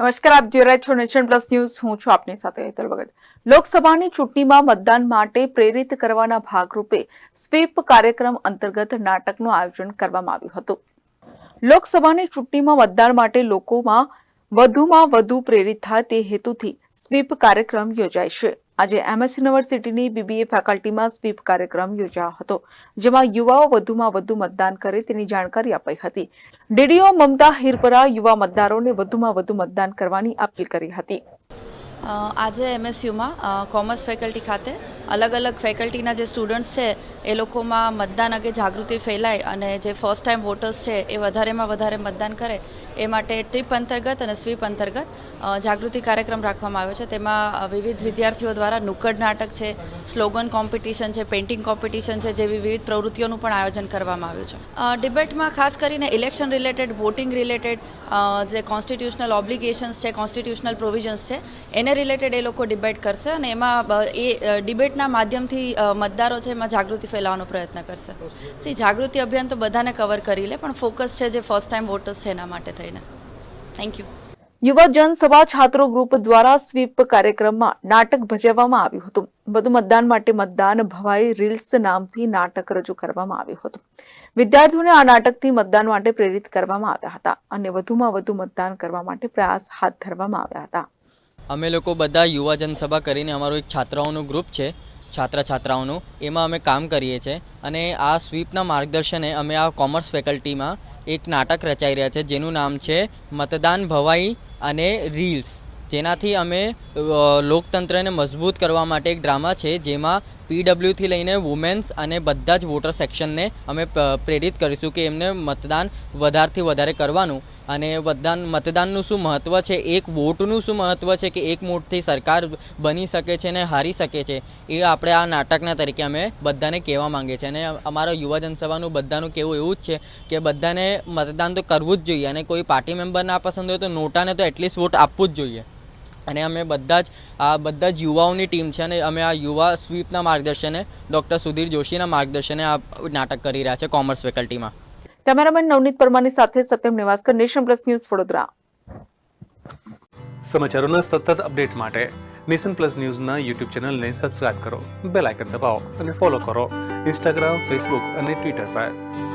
નમસ્કાર, આપ જોઈ રહ્યા છો નેશન પ્લસ ન્યૂઝ. હું છું આપની સાથે હેતલ ભગત. લોકસભાની ચૂંટણીમાં મતદાન માટે પ્રેરિત કરવાના ભાગરૂપે સ્વીપ કાર્યક્રમ અંતર્ગત નાટકનું આયોજન કરવામાં આવ્યું હતું. લોકસભાની ચૂંટણીમાં મતદાન માટે લોકોમાં વધુમાં વધુ પ્રેરિત થાય તે હેતુથી સ્વીપ કાર્યક્રમ યોજાય છે. આજે એમએસ યુનિવર્સિટીની બીબીએ ફેકલ્ટીમાં સ્વીપ કાર્યક્રમ યોજાયો હતો, જેમાં યુવાઓ વધુમાં વધુ મતદાન કરે તેની જાણકારી અપાઈ હતી. ડીડીઓ મમતા હિરપરા યુવા મતદારોને વધુમાં વધુ મતદાન કરવાની અપીલ કરી હતી. આજે એમએસયુમાં કોમર્સ ફેકલ્ટી ખાતે અલગ અલગ ફેકલ્ટીના જે સ્ટુડન્ટ્સ છે એ લોકોમાં મતદાન અંગે જાગૃતિ ફેલાય અને જે ફર્સ્ટ ટાઈમ વોટર્સ છે એ વધારેમાં વધારે મતદાન કરે એ માટે ટ્રીપ અંતર્ગત અને સ્વીપ અંતર્ગત જાગૃતિ કાર્યક્રમ રાખવામાં આવ્યો છે. તેમાં વિવિધ વિદ્યાર્થીઓ દ્વારા નુક્કડ નાટક છે સ્લોગન કોમ્પિટિશન છે પેઇન્ટિંગ કોમ્પિટિશન છે જેવી વિવિધ પ્રવૃત્તિઓનું પણ આયોજન કરવામાં આવ્યું છે. ડિબેટમાં ખાસ કરીને ઇલેક્શન રિલેટેડ વોટિંગ રિલેટેડ જે કોન્સ્ટિટ્યુશનલ ઓબ્લિગેશન્સ છે કોન્સ્ટિટ્યુશનલ પ્રોવિઝન્સ છે એને રિલેટેડ એ લોકો ડિબેટ કરશે અને એમાં એ અ, ડિબેટના માધ્યમથી મતદારો છે એમાં જાગૃતિ ફેલાવવાનો પ્રયત્ન કરશે. સી, જાગૃતિ અભિયાન તો બધાને કવર કરી લે, પણ ફોકસ છે જે ફર્સ્ટ ટાઈમ વોટર્સ છે એના માટે થઈને. થેન્ક યુ યુવા જનસભા છાત્રો ગ્રુપ દ્વારા સ્વીપ કાર્યક્રમમાં નાટક ભજવવામાં આવ્યું હતું. વધુ મતદાન માટે મતદાન ભવાઈ રીલ્સ નામથી નાટક રજૂ કરવામાં આવ્યું હતું. વિદ્યાર્થીઓને આ નાટકથી મતદાન માટે પ્રેરિત કરવામાં આવ્યા હતા અને વધુમાં વધુ મતદાન કરવા માટે પ્રયાસ હાથ ધરવામાં આવ્યા હતા. અમે લોકો બધા યુવા જનસભા કરીને અમારું એક છાત્રાઓનું ગ્રુપ છે છાત્ર છાત્રાઓનું એમાં અમે કામ કરીએ છીએ અને આ સ્વીપના માર્ગદર્શને અમે આ કોમર્સ ફેકલ્ટીમાં એક નાટક રચાઈ રહ્યા છે, જેનું નામ છે મતદાન ભવાઈ અને રીલ્સ. જેનાથી અમે લોકતંત્રને મજબૂત કરવા માટે એક ડ્રામા છે, જેમાં પીડબ્લ્યુથી લઈને વુમેન્સ અને બધા જ વોટર સેક્શનને અમે પ્રેરિત કરીશું કે એમને મતદાન વધારથી વધારે કરવાનું. અને મતદાન, મતદાનનું શું મહત્ત્વ છે? એક વોટનું શું મહત્ત્વ છે કે એક વોટથી સરકાર બની શકે છે ને હારી શકે છે? એ આપણે આ નાટકના તરીકે અમે બધાને કહેવા માંગીએ છીએ. અને અમારા યુવા જનસભાનું બધાનું કહેવું એવું જ છે કે બધાને મતદાન તો કરવું જ જોઈએ. અને કોઈ પાર્ટી મેમ્બર ના પસંદ હોય તો નોટાને તો એટલીસ્ટ વોટ આપવું જ જોઈએ. અને અમે બધા જ આ બધા જ યુવાઓની ટીમ છે અને અમે આ યુવા સ્વીપના માર્ગદર્શને ડૉક્ટર સુધીર જોશીના માર્ગદર્શને આ નાટક કરી રહ્યા છે કોમર્સ ફેકલ્ટીમાં. કેમેરામેન નવનીત પરમારની સાથે Satyam Nivaskar Nation Plus News Vadodara. સમાચારોના સતત અપડેટ માટે નેશન પ્લસ ન્યૂઝના યુટ્યુબ ચેનલને સબસ્ક્રાઇબ કરો બેલ આઇકન દબાવો અને ફોલો કરો ઇન્સ્ટાગ્રામ ફેસબુક અને ટ્વિટર પર.